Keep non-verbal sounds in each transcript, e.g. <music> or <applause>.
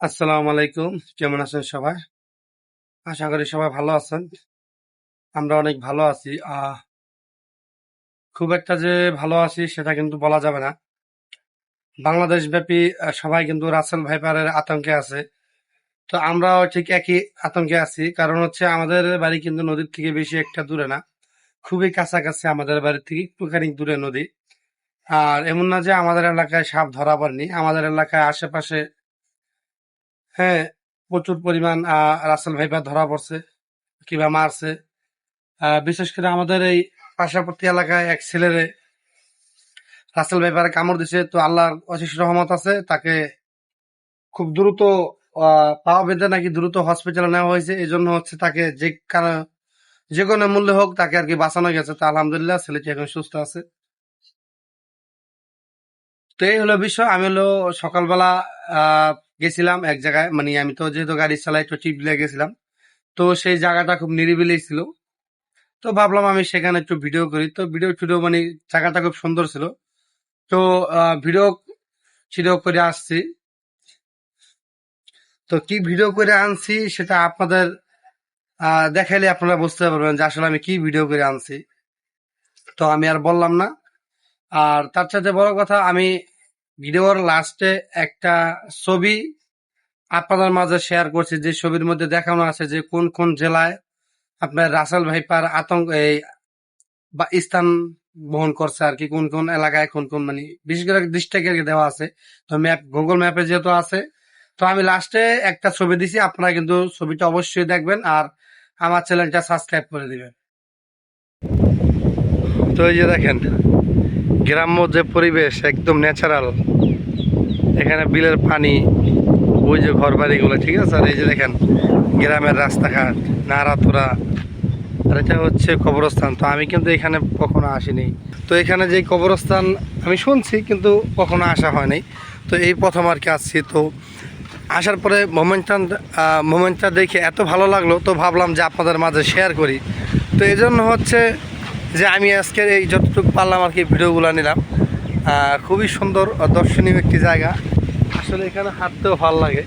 আসসালামু আলাইকুম। কেমন আছেন সবাই? আশা করি সবাই ভালো আছেন। আমরা অনেক ভালো আছি। খুব একটা যে ভালো আছি সেটা কিন্তু বলা যাবে না। বাংলাদেশ ব্যাপী সবাই কিন্তু রাসেল ভাইপারের আতঙ্কে আছে। তো আমরাও ঠিক একই আতঙ্কে আছি। কারণ হচ্ছে আমাদের বাড়ি কিন্তু নদীর থেকে বেশি একটা দূরে না। খুবই কাছাকাছি আমাদের বাড়ি থেকে একটুখানি দূরে নদী। আর এমন না যে আমাদের এলাকায় সাপ ধরা পড়েনি। আমাদের এলাকায় আশেপাশে হ্যাঁ প্রচুর পরিমাণ রাসেল ভাইপার ধরা পড়ছে, কিংবা মারছে। বিশেষ করে আমাদের এই পার্শ্ববর্তী এলাকায় এক ছেলেরে রাসেল ভাইপারে কামড় দিছে, তো আল্লাহর অশেষ রহমত আছে, তাকে খুব দ্রুত পাওয়া বেঁধে নাকি দ্রুত হসপিটালে নেওয়া হয়েছে। এই জন্য হচ্ছে তাকে যে কারণ যে কোনো মূল্যে হোক তাকে আর কি বাঁচানো গেছে। তো আলহামদুলিল্লাহ, ছেলেটি এখন সুস্থ আছে। তো এই হলো বিষয়। আমি হলো সকালবেলা গেছিলাম এক জায়গায় মানে আমি তো যেহেতু গাড়ি চালাই, তো টিপ দিয়ে গেছিলাম। তো সেই জায়গাটা খুব নিরিবিলি ছিল। তো ভাবলাম আমি সেখানে একটু ভিডিও করি। তো ভিডিও টিডিও মানে জায়গাটা খুব সুন্দর ছিল। তো ভিডিও ভিডিও করে আসছি। তো কি ভিডিও করে আনছি সেটা আপনাদের দেখাইলে আপনারা বুঝতে পারবেন যে আসলে আমি কি ভিডিও করে আনছি। তো আমি আর বললাম না। আর তার সাথে বড় কথা, আমি ভিডিওর লাস্টে একটা ছবি আপনাদের মাঝে শেয়ার করছি, যে ছবির মধ্যে দেখানো আছে যে কোন কোন জেলায় আপনার রাসেল ভাইপার আতঙ্ক, এই বা স্থান বহন করছে আর কি, কোন কোন এলাকায়, কোন কোন মানে বিশেষ করে ডিস্ট্রিক্টে দেওয়া আছে। তো ম্যাপ গুগল ম্যাপে যেহেতু আছে, তো আমি লাস্টে একটা ছবি দিছি, আপনারা কিন্তু ছবিটা অবশ্যই দেখবেন আর আমার চ্যানেলটা সাবস্ক্রাইব করে দিবেন। তো এই যে দেখেন গ্রাম্য যে পরিবেশ একদম ন্যাচারাল এখানে বিলের পানি, ওই যে ঘর বাড়িগুলো ঠিক আছে? আর এই যে দেখেন, গ্রামের রাস্তাঘাট নাড়াতোড়া আর এটা হচ্ছে কবরস্থান। তো আমি কিন্তু এখানে কখনো আসিনি। তো এখানে যে কবরস্থান আমি শুনছি, কিন্তু কখনো আসা হয়নি। তো এই প্রথম আর কি আসছি। তো আসার পরে মোমেন্টটা মোমেন্টটা দেখে এত ভালো লাগল, তো ভাবলাম যে আপনাদের মাঝে শেয়ার করি। তো এই জন্য হচ্ছে যে আমি আজকে এই যতটুকু পারলাম আর কি ভিডিওগুলো নিলাম খুবই সুন্দর দর্শনীয় একটি জায়গা। আসলে এখানে হাঁটতেও ভালো লাগে।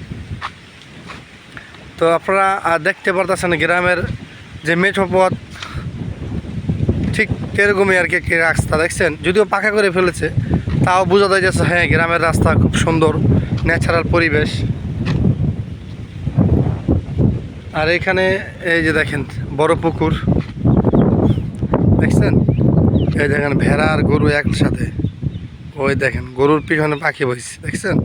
তো আপনারা দেখতে পারতেছেন গ্রামের যে মেঠো পথ, ঠিক এরকমই আর কি একটি রাস্তা, দেখছেন? যদিও পাকা করে ফেলেছে, তাও বোঝা যায় যে হ্যাঁ গ্রামের রাস্তা খুব সুন্দর ন্যাচারাল পরিবেশ। আর এখানে এই যে দেখেন, বড় পুকুর। দেখছেন? এই দেখেন ভেড়া আর গরু একসাথে। ওই দেখেন, গরুর পিছনে পাখি বসছে দেখছেন?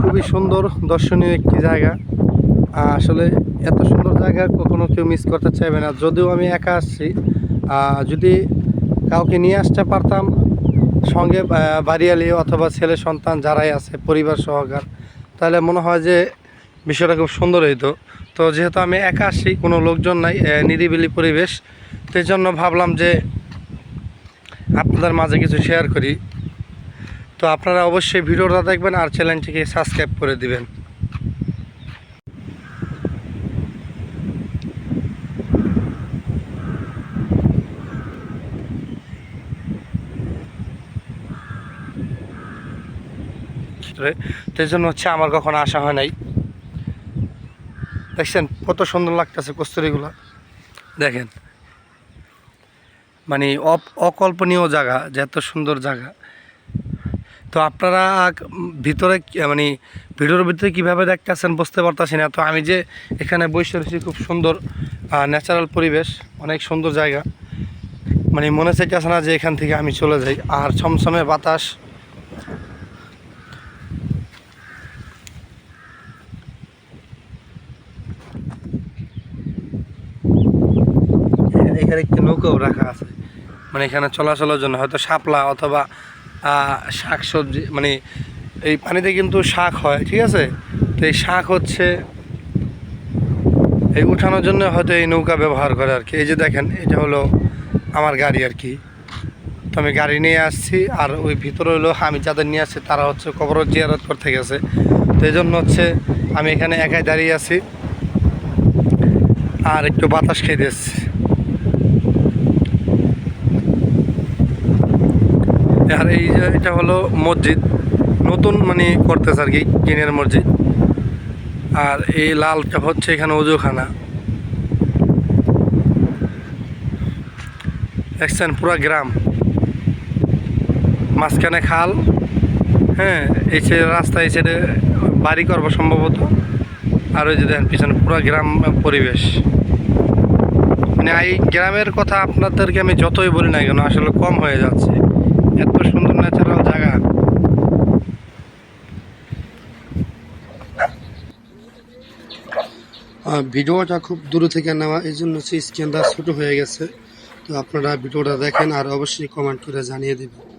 খুবই সুন্দর, দর্শনীয় একটি জায়গা। আসলে এত সুন্দর জায়গা কখনো কেউ মিস করতে চাইবে না। যদিও আমি একা আসছি যদি কাউকে নিয়ে আসতে পারতাম সঙ্গে বাড়িয়ালি অথবা ছেলে, সন্তান যারাই আছে, পরিবার সহকার, তাহলে মনে হয় যে বিষয়টা খুব সুন্দর হইতো। তো যেহেতু আমি একা আসি কোনো লোকজন নাই নিরিবিলি পরিবেশ, তো জন্য ভাবলাম যে আপনাদের মাঝে কিছু শেয়ার করি। তো আপনারা অবশ্যই ভিডিওটা দেখবেন আর চ্যানেলটিকে সাবস্ক্রাইব করে দিবেন। তো এই জন্য হচ্ছে আমার কখনো আসা হয় নাই। দেখছেন কত সুন্দর লাগতেছে কস্তুরিগুলো। দেখেন। মানে অকল্পনীয় জায়গা, যে এত সুন্দর জায়গা। তো আপনারা ভিতরে মানে ভিডিওর ভিতরে কীভাবে দেখতেছেন বুঝতে পারতেছি না। তো আমি যে এখানে বসে রয়েছি খুব সুন্দর ন্যাচারাল পরিবেশ, অনেক সুন্দর জায়গা। মানে মনে চাইতেছে না যে এখান থেকে আমি চলে যাই। আর ছমছমে বাতাস এখানে একটি নৌকাও রাখা আছে। মানে এখানে চলাচলের জন্য হয়তো শাপলা অথবা শাক সবজি মানে এই পানিতে কিন্তু শাক হয়, ঠিক আছে? তো এই শাক হচ্ছে, এই উঠানোর জন্য হয়তো এই নৌকা ব্যবহার করে আর কি। এই যে দেখেন, এটা হলো আমার গাড়ি আর কি। তো আমি গাড়ি নিয়ে আসছি আর ওই ভিতরে হলো আমি যাদের নিয়ে আসছি তারা হচ্ছে কবর জিয়ারত করতে গেছে। তো এই জন্য হচ্ছে আমি এখানে একাই দাঁড়িয়ে আছি আর একটু বাতাস খেয়ে দিচ্ছি আর এই যে এটা হলো মসজিদ। নতুন মানে করতেছে আর কি, কিনের মসজিদ। আর এই লালটা হচ্ছে এখানে অজুখানা দেখছেন, পুরা গ্রাম। মাঝখানে খাল। হ্যাঁ এই সাইডে রাস্তা, এই সাইডে বাড়ি করব সম্ভবত। আর ওই যে দেখেন, পিছনে পুরা গ্রাম পরিবেশ। মানে এই গ্রামের কথা আপনাদেরকে আমি যতই বলি না কেন, আসলে কম হয়ে যাচ্ছে। এত সুন্দর ন্যাচারাল জায়গা। ভিডিওটা খুব দূরে থেকে নেওয়া, এই জন্য সেই স্ক্যানটা ছোটো হয়ে গেছে। তো আপনারা ভিডিওটা দেখেন আর অবশ্যই কমেন্ট করে জানিয়ে দেবেন।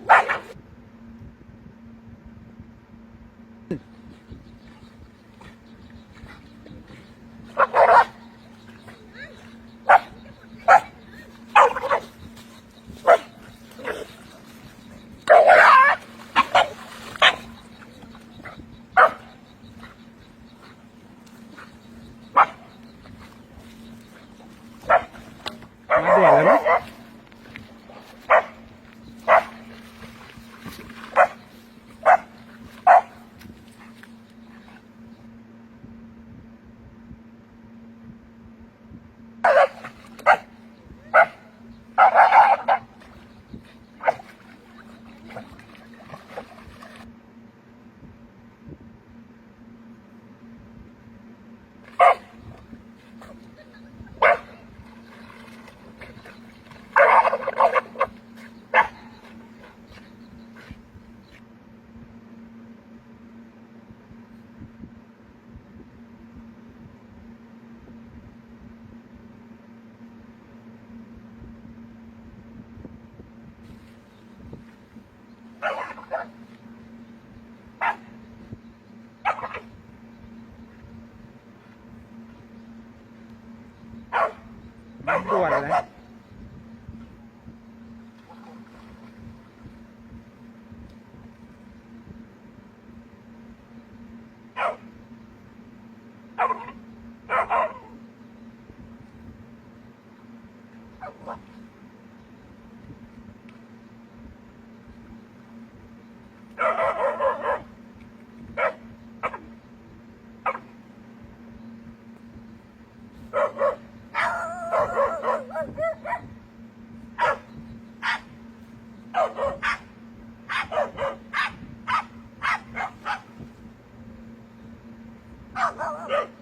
你点了吗？Come <laughs> on.